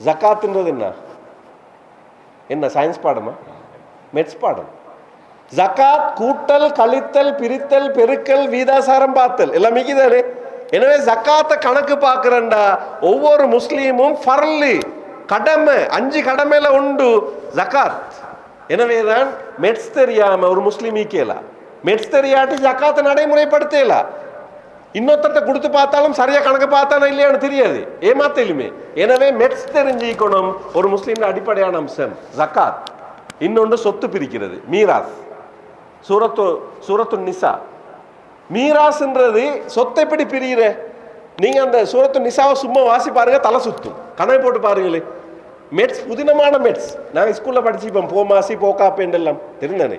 ஜக்காத்துன்றது என்ன? என்ன சயின்ஸ் பாடமா? மெட்ஸ் பாடம். ஜக்காத் கூட்டல் கழித்தல் பிரித்தல் பெருக்கல் வீதாசாரம் பார்த்தல் எல்லாம் மிகுதானே எனவே ஜக்காத்தை கணக்கு பார்க்கிறண்டா ஒவ்வொரு முஸ்லீமும் ஃபர்லி கடமை அஞ்சு கடமையில் உண்டு. ஜக்காத். எனவே தான் மெட்ஸ் தெரியாமல் ஒரு முஸ்லீம் ஈக்கலா. மெட்ஸ் தெரியாட்டி ஜக்காத்தை நடைமுறைப்படுத்தலா. இன்னொருத்தர்கிட்ட கொடுத்து பார்த்தாலும் சரியா கணக்கு பார்த்தானா இல்லையான்னு தெரியாது. ஏமாத்தலுமே. எனவே மெட்ஸ் தெரிஞ்சுக்கணும் ஒரு முஸ்லீம் அடிப்படையான அம்சம். ஜக்காத். இன்னொன்று சொத்து பிரிக்கிறது. மீராஸ். சூரத்து சூரத்து நிசா. மீராஸ்ன்றது சொத்தை எப்படி பிரிகிற நீங்க அந்த சூரத்து நிசாவை சும்மா வாசி பாருங்க தலை சுத்தும். கணக்கு போட்டு பாருங்களே. மெட்ஸ் புதினமான மெட்ஸ். நாங்கள் ஸ்கூலில் படிச்சுப்போம் போ மாசி போக்காப்பேன் எல்லாம் தெரிந்தானே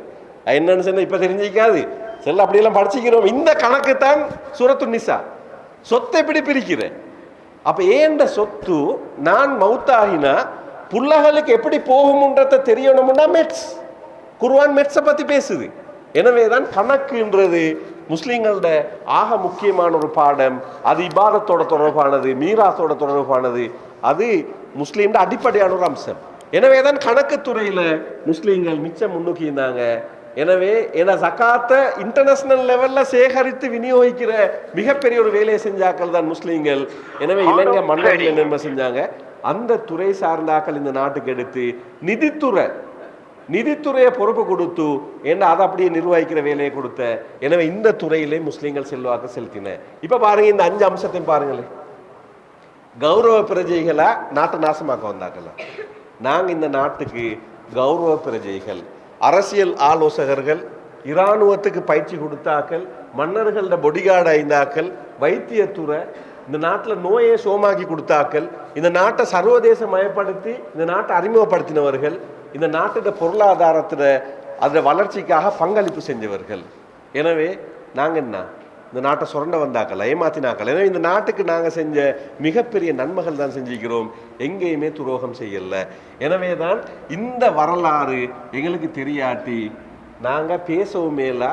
என்னன்னு சொன்னால் இப்போ தெரிஞ்சிக்காது. செல்ல அப்படியெல்லாம் படிச்சுக்கிறோம். இந்த கணக்கு தான் சுரத்து நிசா. சொத்தை எப்படி பிரிக்கிற அப்போ ஏண்ட சொத்து நான் மவுத்தாகினா புள்ளகளுக்கு எப்படி போகும்ன்றத தெரியணும்னா மெட்ஸ். குர்வான் மெட்ஸை பற்றி பேசுது. எனவே தான் கணக்குன்றது முஸ்லீம்களோட ஆக முக்கியமான ஒரு பாடம். அது இபாதத்தோட தொடர்பானது மீராத்தோட தொடர்பானது. அது முஸ்லீம்ட அடிப்படையான ஒரு அம்சம். எனவே தான் கணக்கு துறையில் முஸ்லீம்கள் மிச்சம் முன்னுக்கி இருந்தாங்க. எனவே என ஜக்காத்தை இன்டர்நேஷனல் லெவல்ல சேகரித்து விநியோகிக்கிற மிகப்பெரிய ஒரு வேலையை செஞ்சாக்கள் தான் முஸ்லீம்கள். எனவே இலங்கை மன்னர்கள் என்ன செஞ்சாங்க? அந்த துறை சார்ந்தாக்கள் இந்த நாட்டுக்கு எடுத்து நிதித்துறை நிதித்துறையை பொறுப்பு கொடுத்து என்ன அதை அப்படியே நிர்வகிக்கிற வேலையை கொடுத்த. எனவே இந்த துறையிலே முஸ்லீம்கள் செல்வாக்கு செலுத்தின. இப்ப பாருங்க இந்த அஞ்சு அம்சத்தையும் பாருங்களேன். கௌரவ பிரஜைகளா நாட்டை நாசமாக்க வந்தாக்கல நாங்க இந்த நாட்டுக்கு கௌரவ பிரஜைகள். அரசியல் ஆலோசகர்கள் இராணுவத்துக்கு பயிற்சி கொடுத்தாக்கள் மன்னர்களோட பொடிகார்டு ஐந்தாக்கள் வைத்தியத்துறை இந்த நாட்டில் நோயை சோமாக்கி கொடுத்தாக்கள் இந்த நாட்டை சர்வதேச மயப்படுத்தி இந்த நாட்டை அறிமுகப்படுத்தினவர்கள் இந்த நாட்டோட பொருளாதாரத்தில் அதோட வளர்ச்சிக்காக பங்களிப்பு செஞ்சவர்கள். எனவே நாங்கள் என்ன? இந்த நாட்டை சுரண்ட வந்தாக்கள் ஏமாத்தினாக்கள் ஏன்னா இந்த நாட்டுக்கு நாங்கள் செஞ்ச மிகப்பெரிய நன்மைகள் தான் செஞ்சுக்கிறோம் எங்கேயுமே துரோகம் செய்யல. எனவே தான் இந்த வரலாறு எங்களுக்கு தெரியாட்டி நாங்கள் பேசவும் மேலா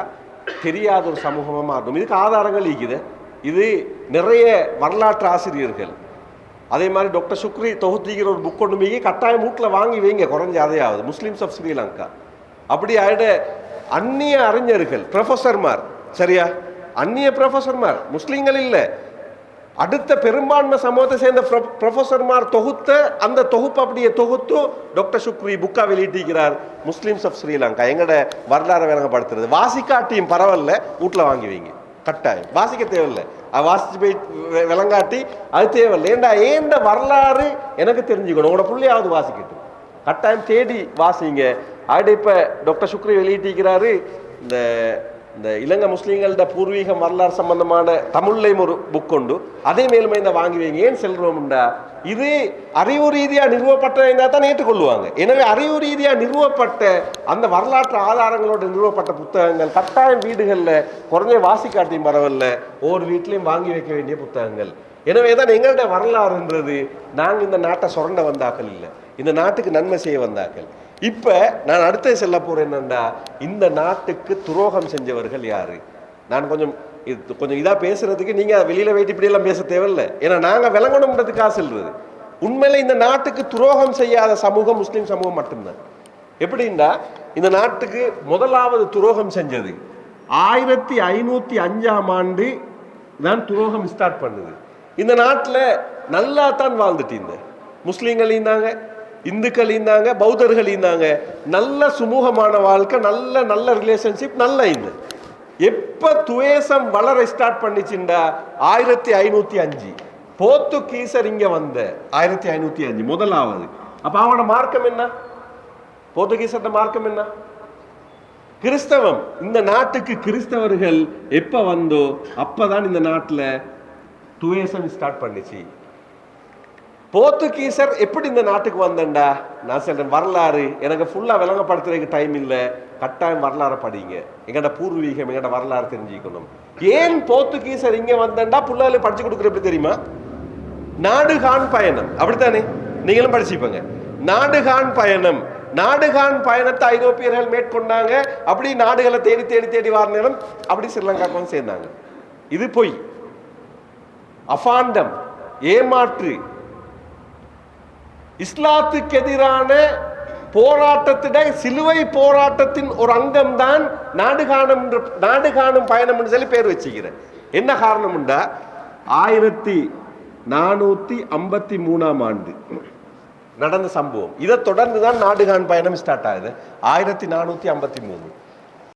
தெரியாத ஒரு சமூகமாக மாறணும் இதுக்கு ஆதாரங்கள் இருக்குது. இது நிறைய வரலாற்று ஆசிரியர்கள். அதே மாதிரி டாக்டர் சுக்ரி தொகுத்திக்கிற ஒரு புக் கொண்டு போய் கட்டாயம் வீட்டில் வாங்கி வைங்க குறைஞ்ச அதையாவது. Muslims of Sri Lanka. அப்படி ஆயிட அந்நிய அறிஞர்கள் ப்ரொஃபஸர்மார் சரியா? அந்நிய ப்ரொஃபஸர்மார் முஸ்லீம்கள் இல்லை. அடுத்த பெரும்பான்மை சமூகத்தை சேர்ந்த ப்ரொஃபஸர்மார் தொகுத்த அந்த தொகுப்பு அப்படியே தொகுத்து டாக்டர் சுக்ரி புக்கா வெளியிட்டிருக்கிறார். Muslims of Sri Lanka. எங்கட வரலாறு விளங்கப்படுத்துறது. வாசிக்காட்டியும் பரவாயில்ல வீட்டில் வாங்கி வைங்க. கட்டாயம். வாசிக்க தேவையில்லை. அது வாசிச்சு போய் விளங்காட்டி அது தேவையில்லை. ஏண்டா ஏண்ட வரலாறு எனக்கு தெரிஞ்சுக்கணும். உங்களோட பிள்ளையாவது வாசிக்கட்டும். கட்டாயம் தேடி வாசிங்க. அப்படி இப்போ டாக்டர் சுக்ரி வெளியிட்டிருக்கிறாரு. இந்த இந்த இலங்கை முஸ்லீம்கள்ட பூர்வீக வரலாறு சம்பந்தமான தமிழ்லையும் ஒரு புக் உண்டு. அதே மேலுமே இந்த வாங்கி வைங்க. ஏன் செல்றோம்டா? இது அறிவு ரீதியாக நிறுவப்பட்ட தான் ஏற்றுக்கொள்வாங்க எனவே அறிவு ரீதியாக நிறுவப்பட்ட அந்த வரலாற்று ஆதாரங்களோடு நிறுவப்பட்ட புத்தகங்கள் கட்டாயம் வீடுகளில் குறைஞ்ச வாசிக்காட்டியும் பரவாயில்ல ஒவ்வொரு வீட்லையும் வாங்கி வைக்க வேண்டிய புத்தகங்கள். எனவே தான் எங்கள்ட வரலாறுன்றது நாங்கள் இந்த நாட்டை சுரண்ட வந்தாக்கள் இல்லை. இந்த நாட்டுக்கு நன்மை செய்ய வந்தாக்கள் இப்போ நான் அடுத்த செல்ல போகிறேன் என்னென்னா இந்த நாட்டுக்கு துரோகம் செஞ்சவர்கள் யார்? நான் கொஞ்சம் இது கொஞ்சம் இதாக பேசுகிறதுக்கு நீங்கள் வெளியில் வைத்து இப்படி எல்லாம் பேச தேவையில்லை. ஏன்னா நாங்கள் விளங்கணும்ன்றதுக்காக சொல்றது. உண்மையில் இந்த நாட்டுக்கு துரோகம் செய்யாத சமூகம் முஸ்லீம் சமூகம் மட்டும்தான். எப்படின்னா இந்த நாட்டுக்கு முதலாவது துரோகம் செஞ்சது. ஆயிரத்தி ஐநூற்றி அஞ்சாம் ஆண்டு தான் துரோகம் ஸ்டார்ட் பண்ணுது. இந்த நாட்டில் நல்லா தான் வாழ்ந்துட்டு இருந்தேன். முஸ்லீம்கள் இருந்தாங்க இந்துக்கள் இருந்தாங்க பௌத்தர்கள் இருந்தாங்க. நல்ல சுமூகமான வாழ்க்கை நல்ல நல்ல ரிலேஷன்ஷிப் நல்ல இந்த எப்ப துவேசம் வளர ஸ்டார்ட் பண்ணிச்சுண்டா? ஆயிரத்தி ஐநூத்தி அஞ்சு. போர்த்துகீசர் இங்க வந்த ஆயிரத்தி ஐநூத்தி அஞ்சு முதலாவது. அப்போ அவனோட மார்க்கம் என்ன? போர்த்துகீசரோட மார்க்கம் என்ன? கிறிஸ்தவம். இந்த நாட்டுக்கு கிறிஸ்தவர்கள் எப்போ வந்தோ அப்பதான் இந்த நாட்டில் துவேசம் ஸ்டார்ட் பண்ணிச்சு. போர்த்துகீசர் எப்படி இந்த நாட்டுக்கு வந்தேன்டா நான் சொல்ற வரலாறு. எனக்கு ஃபுல்லா விளங்கப்படுத்துறதுக்கு டைம் இல்லை. கட்டாயம் வரலாறு படிங்க. எங்கட பூர்வீகம் எங்கட வரலாறு தெரிஞ்சுக்கணும். ஏன் போர்த்துகீசர் இங்க வந்தேன்டா புள்ளால படிச்சு கொடுக்குற எப்படி தெரியுமா? நாடுகான் பயணம். அப்படித்தானே? நீங்களும் படிச்சுப்பங்க நாடுகான் பயணம். நாடுகான் பயணத்தை ஐரோப்பியர்கள் மேற்கொண்டாங்க. அப்படி நாடுகளை தேடி தேடி தேடி வார நேரம் அப்படி ஸ்ரீலங்காக்கு வந்து சேர்ந்தாங்க. இது பொய். அஃபாண்டம் ஏமாற்று. இஸ்லாத்துக்கு எதிரான போராட்டத்திட சிலுவை போராட்டத்தின் ஒரு அங்கம்தான் நாடு காணும் நாடு காணும் பயணம் சொல்லி பேர் வச்சுக்கிறேன். என்ன காரணம்டா ஆயிரத்தி நானூத்தி ஐம்பத்தி மூணாம் ஆண்டு நடந்த சம்பவம். இதை தொடர்ந்து தான் நாடுகான் பயணம் ஸ்டார்ட் ஆகுது. ஆயிரத்தி நானூத்தி ஐம்பத்தி மூணு.